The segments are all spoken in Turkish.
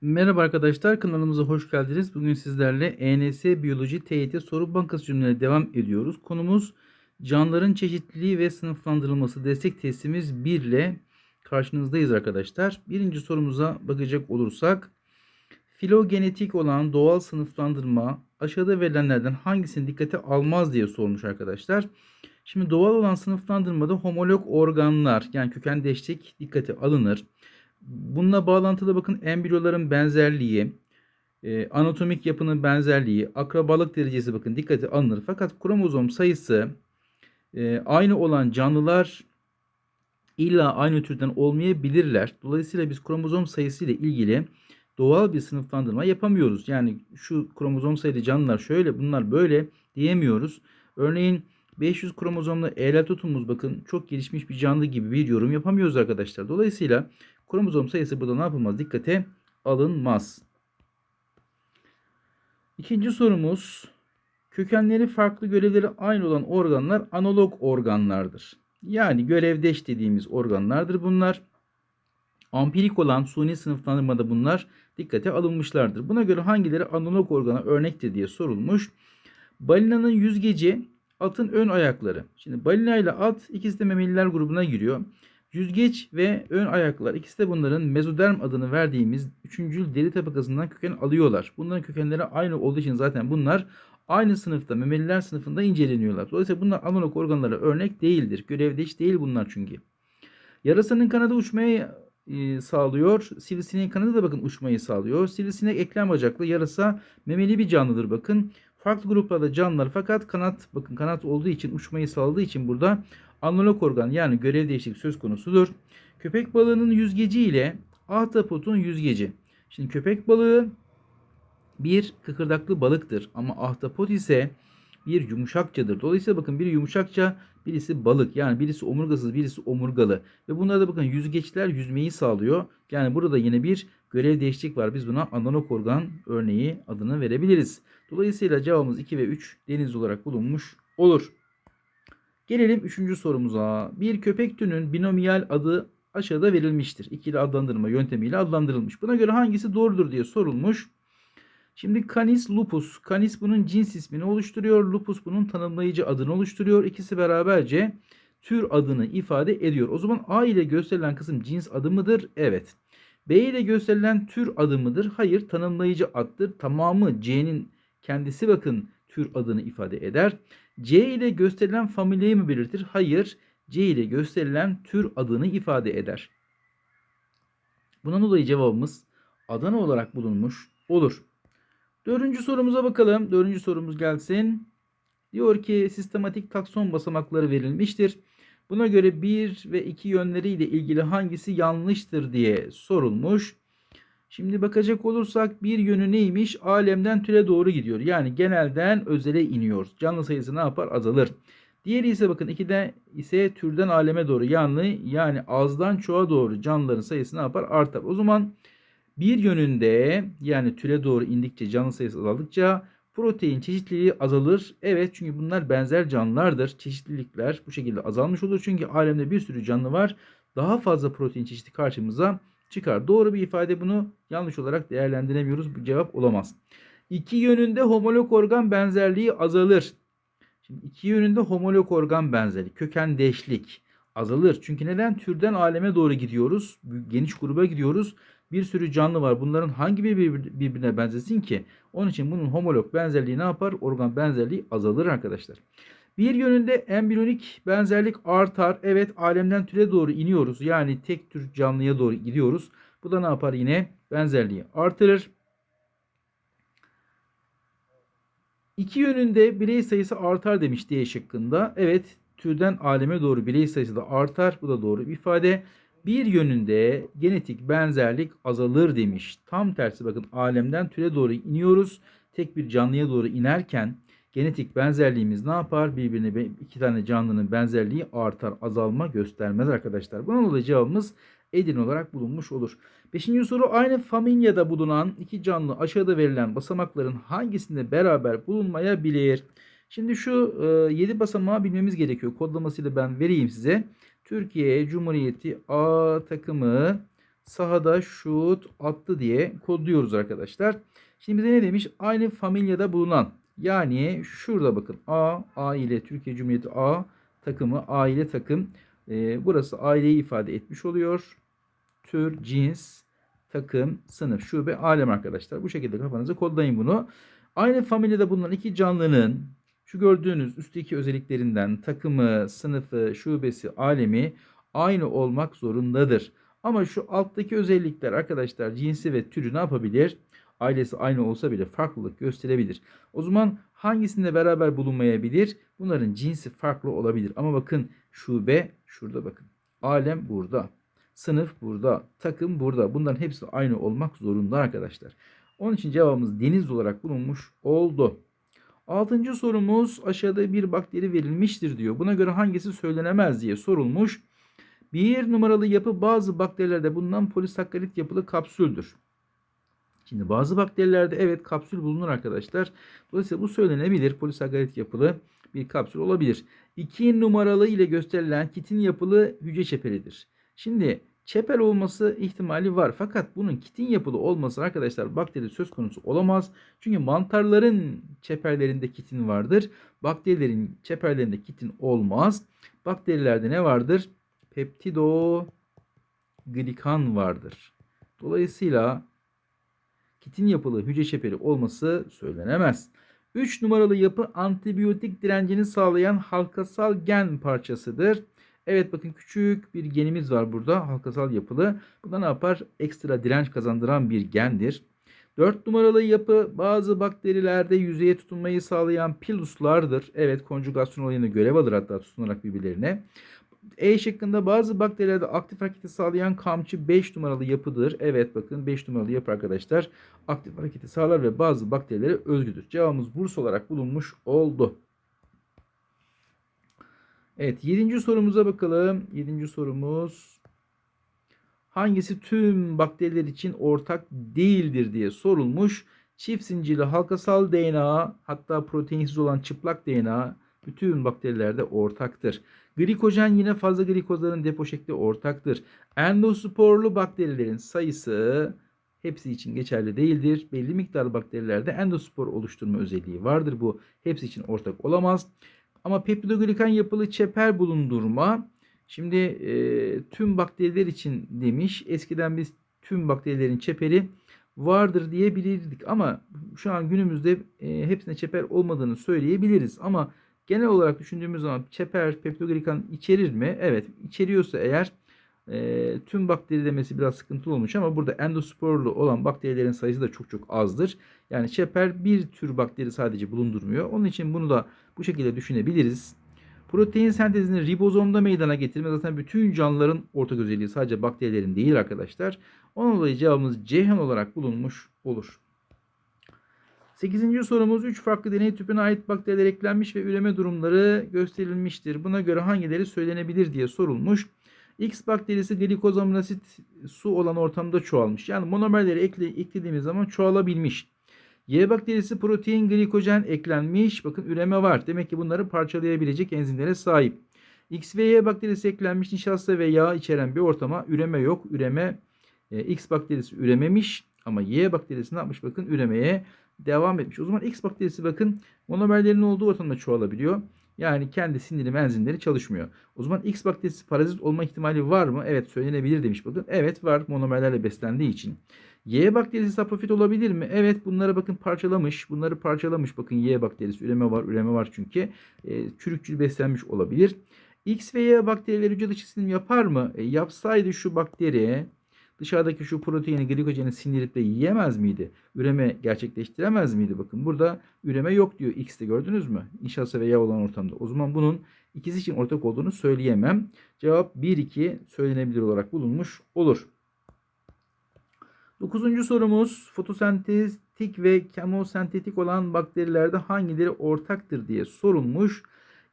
Merhaba arkadaşlar kanalımıza hoş geldiniz. Bugün sizlerle ENS Biyoloji TYT Soru Bankası cümlelerine devam ediyoruz. Konumuz canlıların çeşitliliği ve sınıflandırılması destek testimiz 1 ile karşınızdayız arkadaşlar. Birinci sorumuza bakacak olursak filogenetik olan doğal sınıflandırma aşağıda verilenlerden hangisini dikkate almaz diye sormuş arkadaşlar. Şimdi doğal olan sınıflandırmada homolog organlar yani kökendeşlik dikkate alınır. Bununla bağlantılı bakın embriyoların benzerliği, e, anatomik yapının benzerliği, akrabalık derecesi bakın dikkate alınır. Fakat kromozom sayısı e, aynı olan canlılar illa aynı türden olmayabilirler. Dolayısıyla biz kromozom sayısı ile ilgili doğal bir sınıflandırma yapamıyoruz. Yani şu kromozom sayılı canlılar şöyle bunlar böyle diyemiyoruz. Örneğin 500 kromozomlu eğreltotumuz bakın çok gelişmiş bir canlı gibi bir yorum yapamıyoruz arkadaşlar. Dolayısıyla kromozom sayısı burada ne yapılmaz? Dikkate alınmaz. İkinci sorumuz kökenleri farklı görevleri aynı olan organlar analog organlardır. Yani görevdeş dediğimiz organlardır bunlar. Ampirik olan suni sınıflandırmada bunlar dikkate alınmışlardır. Buna göre hangileri analog organa örnektir diye sorulmuş. Balinanın yüzgeci atın ön ayakları. Şimdi balina ile at ikisi de memeliler grubuna giriyor. Yüzgeç ve ön ayaklar ikisi de bunların mezoderm adını verdiğimiz üçüncül deri tabakasından köken alıyorlar. Bunların kökenleri aynı olduğu için zaten bunlar aynı sınıfta memeliler sınıfında inceleniyorlar. Dolayısıyla bunlar analog organlara örnek değildir. Görevdeş değil bunlar çünkü. Yarasanın kanadı uçmayı e, sağlıyor. Sivrisineğin kanadı da bakın uçmayı sağlıyor. Sivrisinek eklem bacaklı yarasa memeli bir canlıdır bakın. Farklı gruplarda canlılar fakat kanat bakın kanat olduğu için uçmayı sağladığı için burada analog organ yani görev değişiklik söz konusudur. Köpek balığının yüzgeci ile ahtapotun yüzgeci. Şimdi köpek balığı bir kıkırdaklı balıktır ama ahtapot ise bir yumuşakçadır. Dolayısıyla bakın biri yumuşakça birisi balık yani birisi omurgasız birisi omurgalı ve bunlarda bakın yüzgeçler yüzmeyi sağlıyor. Yani burada yine bir görev değişiklik var. Biz buna analog organ örneği adını verebiliriz. Dolayısıyla cevabımız 2 ve 3 deniz olarak bulunmuş olur. Gelelim 3. sorumuza. Bir köpek türünün binomiyal adı aşağıda verilmiştir. İkili adlandırma yöntemiyle adlandırılmış. Buna göre hangisi doğrudur diye sorulmuş. Şimdi Canis lupus. Canis bunun cins ismini oluşturuyor. Lupus bunun tanımlayıcı adını oluşturuyor. İkisi beraberce tür adını ifade ediyor. O zaman A ile gösterilen kısım cins adı mıdır? Evet. B ile gösterilen tür adı mıdır? Hayır. Tanımlayıcı addır. Tamamı C'nin kendisi bakın tür adını ifade eder. C ile gösterilen familyayı mı belirtir? Hayır. C ile gösterilen tür adını ifade eder. Bundan dolayı cevabımız Adana olarak bulunmuş olur. Dördüncü sorumuza bakalım. Dördüncü sorumuz gelsin. Diyor ki sistematik takson basamakları verilmiştir. Buna göre 1 ve 2 yönleriyle ilgili hangisi yanlıştır diye sorulmuş. Şimdi bakacak olursak bir yönü neymiş? Alemden türe doğru gidiyor. Yani genelden özele iniyor. Canlı sayısı ne yapar? Azalır. Diğeri ise bakın 2'de ise türden aleme doğru yani yani azdan çoğa doğru canlıların sayısı ne yapar? Artar. O zaman bir yönünde yani türe doğru indikçe canlı sayısı azaldıkça protein çeşitliliği azalır. Evet çünkü bunlar benzer canlılardır. Çeşitlilikler bu şekilde azalmış olur. Çünkü alemde bir sürü canlı var. Daha fazla protein çeşidi karşımıza çıkar. Doğru bir ifade bunu yanlış olarak değerlendiremiyoruz. Bu cevap olamaz. İki yönünde homolog organ benzerliği azalır. Şimdi iki yönünde homolog organ benzerliği, kökendeşlik azalır. Çünkü neden? Türden aleme doğru gidiyoruz. Geniş gruba gidiyoruz. Bir sürü canlı var. Bunların hangi biri birbirine benzesin ki? Onun için bunun homolog benzerliği ne yapar? Organ benzerliği azalır arkadaşlar. Bir yönünde embriyonik benzerlik artar. Evet alemden türe doğru iniyoruz. Yani tek tür canlıya doğru gidiyoruz. Bu da ne yapar yine? Benzerliği artırır. İki yönünde birey sayısı artar demiş D şıkkında. Evet türden aleme doğru birey sayısı da artar. Bu da doğru bir ifade. Bir yönünde genetik benzerlik azalır demiş. Tam tersi bakın alemden türe doğru iniyoruz. Tek bir canlıya doğru inerken genetik benzerliğimiz ne yapar? Birbirine iki tane canlının benzerliği artar, azalma göstermez arkadaşlar. Bunun dolayı cevabımız Edin olarak bulunmuş olur. Beşinci soru aynı familyada bulunan iki canlı aşağıda verilen basamakların hangisinde beraber bulunmayabilir? Şimdi şu e, 7 basamağı bilmemiz gerekiyor. Kodlamasıyla ben vereyim size. Türkiye Cumhuriyeti A takımı sahada şut attı diye kodluyoruz arkadaşlar. Şimdi bize ne demiş? Aynı familyada bulunan yani şurada bakın A, A ile Türkiye Cumhuriyeti A takımı, aile takım. Ee, burası aileyi ifade etmiş oluyor. Tür, cins, takım, sınıf, şube, alem arkadaşlar. Bu şekilde kafanıza kodlayın bunu. Aynı familyada bulunan iki canlının şu gördüğünüz üstteki özelliklerinden takımı, sınıfı, şubesi, alemi aynı olmak zorundadır. Ama şu alttaki özellikler arkadaşlar cinsi ve türü ne yapabilir? Ailesi aynı olsa bile farklılık gösterebilir. O zaman hangisinde beraber bulunmayabilir? Bunların cinsi farklı olabilir. Ama bakın şube şurada bakın. Alem burada. Sınıf burada. Takım burada. Bunların hepsi aynı olmak zorunda arkadaşlar. Onun için cevabımız deniz olarak bulunmuş oldu. Altıncı sorumuz aşağıda bir bakteri verilmiştir diyor. Buna göre hangisi söylenemez diye sorulmuş. Bir numaralı yapı bazı bakterilerde bulunan polisakkarit yapılı kapsüldür. Şimdi bazı bakterilerde evet kapsül bulunur arkadaşlar. Dolayısıyla bu söylenebilir. Polisakkarit yapılı bir kapsül olabilir. 2 numaralı ile gösterilen kitin yapılı hücre çeperidir. Şimdi çeper olması ihtimali var. Fakat bunun kitin yapılı olması arkadaşlar bakteri söz konusu olamaz. Çünkü mantarların çeperlerinde kitin vardır. Bakterilerin çeperlerinde kitin olmaz. Bakterilerde ne vardır? Peptido glikan vardır. Dolayısıyla kitin yapılı hücre çeperi olması söylenemez. 3 numaralı yapı antibiyotik direncini sağlayan halkasal gen parçasıdır. Evet bakın küçük bir genimiz var burada halkasal yapılı. Bu da ne yapar? Ekstra direnç kazandıran bir gendir. 4 numaralı yapı bazı bakterilerde yüzeye tutunmayı sağlayan piluslardır. Evet konjugasyon olayında görev alır hatta tutunarak birbirlerine. E şıkkında bazı bakterilerde aktif hareketi sağlayan kamçı 5 numaralı yapıdır. Evet bakın 5 numaralı yapı arkadaşlar aktif hareketi sağlar ve bazı bakterilere özgüdür. Cevabımız burs olarak bulunmuş oldu. Evet 7. sorumuza bakalım. 7. sorumuz hangisi tüm bakteriler için ortak değildir diye sorulmuş. Çift zincirli halkasal DNA hatta proteinsiz olan çıplak DNA bütün bakterilerde ortaktır. Glikojen yine fazla glikozların depo şekli ortaktır. Endosporlu bakterilerin sayısı hepsi için geçerli değildir. Belli miktar bakterilerde endospor oluşturma özelliği vardır. Bu hepsi için ortak olamaz. Ama peptidoglikan yapılı çeper bulundurma şimdi e, tüm bakteriler için demiş. Eskiden biz tüm bakterilerin çeperi vardır diyebilirdik ama şu an günümüzde e, hepsine çeper olmadığını söyleyebiliriz. Ama genel olarak düşündüğümüz zaman çeper peptidoglikan içerir mi? Evet içeriyorsa eğer e, tüm bakteri demesi biraz sıkıntılı olmuş ama burada endosporlu olan bakterilerin sayısı da çok çok azdır. Yani çeper bir tür bakteri sadece bulundurmuyor. Onun için bunu da bu şekilde düşünebiliriz. Protein sentezini ribozomda meydana getirme zaten bütün canlıların ortak özelliği sadece bakterilerin değil arkadaşlar. Onun dolayı cevabımız Ceyhan olarak bulunmuş olur. 8. sorumuz 3 farklı deney tüpüne ait bakteriler eklenmiş ve üreme durumları gösterilmiştir. Buna göre hangileri söylenebilir diye sorulmuş. X bakterisi glikozominasit su olan ortamda çoğalmış. Yani monomerleri ekle, eklediğimiz zaman çoğalabilmiş. Y bakterisi protein glikojen eklenmiş. Bakın üreme var. Demek ki bunları parçalayabilecek enzimlere sahip. X ve Y bakterisi eklenmiş nişasta ve yağ içeren bir ortama üreme yok. Üreme e, X bakterisi ürememiş ama Y bakterisi ne yapmış? Bakın üremeye devam etmiş. O zaman X bakterisi bakın monomerlerin olduğu ortamda çoğalabiliyor. Yani kendi sindirim enzimleri çalışmıyor. O zaman X bakterisi parazit olma ihtimali var mı? Evet söylenebilir demiş bakın. Evet var monomerlerle beslendiği için. Y bakterisi saprofit olabilir mi? Evet bunları bakın parçalamış. Bunları parçalamış. Bakın Y bakterisi üreme var. Üreme var çünkü. E, çürükçül beslenmiş olabilir. X ve Y bakterileri hücre dışı sindirim yapar mı? E, yapsaydı şu bakteri dışarıdaki şu proteini glikojeni sindirip de yiyemez miydi? Üreme gerçekleştiremez miydi? Bakın burada üreme yok diyor X'te gördünüz mü? Nişasta ve yağ olan ortamda. O zaman bunun ikisi için ortak olduğunu söyleyemem. Cevap 1-2 söylenebilir olarak bulunmuş olur. Dokuzuncu sorumuz fotosentetik ve kemosentetik olan bakterilerde hangileri ortaktır diye sorulmuş.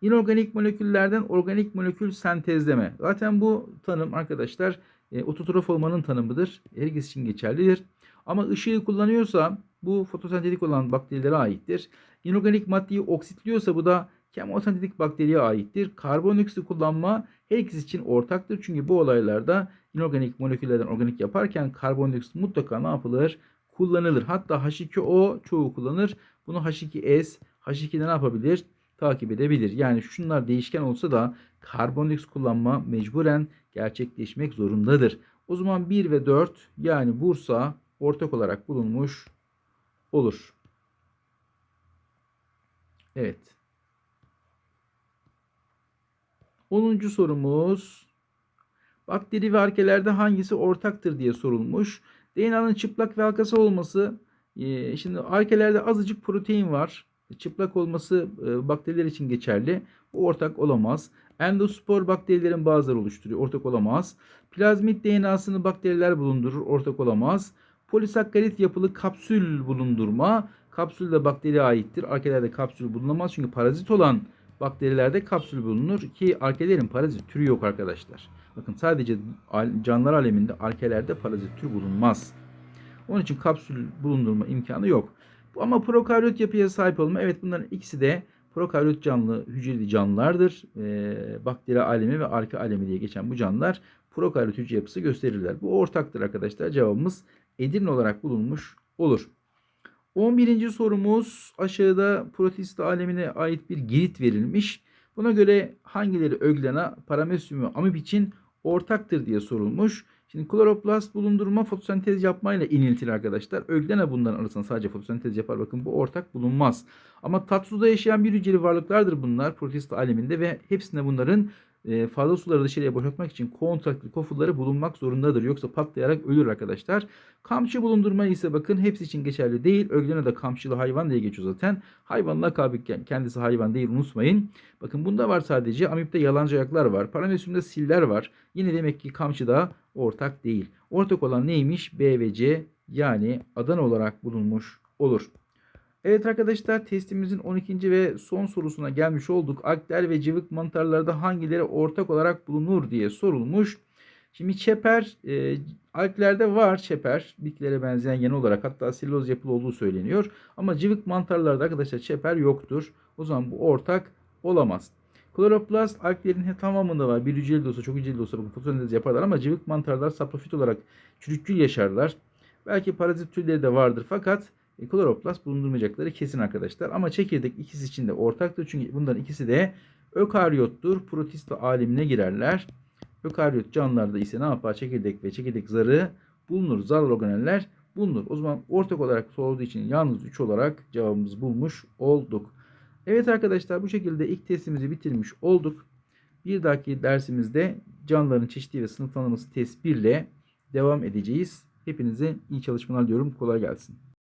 İnorganik moleküllerden organik molekül sentezleme. Zaten bu tanım arkadaşlar e, ototrof olmanın tanımıdır. Her ikisi için geçerlidir. Ama ışığı kullanıyorsa bu fotosentetik olan bakterilere aittir. İnorganik maddeyi oksitliyorsa bu da kemosentetik bakteriye aittir. Karbondioksit kullanma her ikisi için ortaktır. Çünkü bu olaylarda inorganik moleküllerden organik yaparken karbondioksit mutlaka ne yapılır? Kullanılır. Hatta H2O çoğu kullanır. Bunu H2S, H2'de ne yapabilir? Takip edebilir. Yani şunlar değişken olsa da karbondioksit kullanma mecburen gerçekleşmek zorundadır. O zaman 1 ve 4 yani Bursa ortak olarak bulunmuş olur. Evet. 10. sorumuz. Bakteri ve arkelerde hangisi ortaktır diye sorulmuş. DNA'nın çıplak ve halkası olması. e, Şimdi arkelerde azıcık protein var. Çıplak olması e, bakteriler için geçerli. Bu ortak olamaz. Endospor bakterilerin bazıları oluşturuyor. Ortak olamaz. Plazmit DNA'sını bakteriler bulundurur. Ortak olamaz. Polisakkarit yapılı kapsül bulundurma. Kapsül de bakteriye aittir. Arkelerde kapsül bulunamaz. Çünkü parazit olan bakterilerde kapsül bulunur ki arkelerin parazit türü yok arkadaşlar. Bakın sadece canlılar aleminde arkelerde parazit tür bulunmaz. Onun için kapsül bulundurma imkanı yok. Ama prokaryot yapıya sahip olma evet bunların ikisi de prokaryot canlı hücreli canlılardır. Ee, bakteri alemi ve arke alemi diye geçen bu canlılar prokaryot hücre yapısı gösterirler. Bu ortaktır arkadaşlar. Cevabımız Edirne olarak bulunmuş olur. 11. sorumuz aşağıda protist alemine ait bir girit verilmiş. Buna göre hangileri öglena, paramesyum ve amip için ortaktır diye sorulmuş. Şimdi kloroplast bulundurma fotosentez yapmayla iniltili arkadaşlar. Öglena bunların arasında sadece fotosentez yapar. Bakın bu ortak bulunmaz. Ama tatlı suda yaşayan bir hücreli varlıklardır bunlar protist aleminde ve hepsinde bunların e, fazla suları dışarıya boşaltmak için kontraktlı kofulları bulunmak zorundadır. Yoksa patlayarak ölür arkadaşlar. Kamçı bulundurma ise bakın hepsi için geçerli değil. Öglena da kamçılı hayvan diye geçiyor zaten. Hayvanın lakabı kendisi hayvan değil unutmayın. Bakın bunda var sadece. Amipte yalancı ayaklar var. Paramesyumda siller var. Yine demek ki kamçıda ortak değil. Ortak olan neymiş? B ve C yani Adana olarak bulunmuş olur. Evet arkadaşlar testimizin 12. ve son sorusuna gelmiş olduk. Akter ve cıvık mantarlarda hangileri ortak olarak bulunur diye sorulmuş. Şimdi çeper, e, alglerde var çeper. Bitkilere benzeyen genel olarak hatta siloz yapılı olduğu söyleniyor. Ama cıvık mantarlarda arkadaşlar çeper yoktur. O zaman bu ortak olamaz. Kloroplast alglerin he- tamamında var. Bir hücreli de olsa çok hücreli de olsa fotosentez yaparlar ama cıvık mantarlar saprofit olarak çürükçül yaşarlar. Belki parazit türleri de vardır fakat e, kloroplast bulundurmayacakları kesin arkadaşlar. Ama çekirdek ikisi için de ortaktır. Çünkü bunların ikisi de ökaryottur. Protista alemine girerler. Ökaryot canlılarda ise ne yapar? Çekirdek ve çekirdek zarı bulunur. Zarlı organeller bulunur. O zaman ortak olarak sorduğu için yalnız 3 olarak cevabımızı bulmuş olduk. Evet arkadaşlar bu şekilde ilk testimizi bitirmiş olduk. Bir dahaki dersimizde canlıların çeşitli ve sınıflandırması test 1 ile devam edeceğiz. Hepinize iyi çalışmalar diyorum. Kolay gelsin.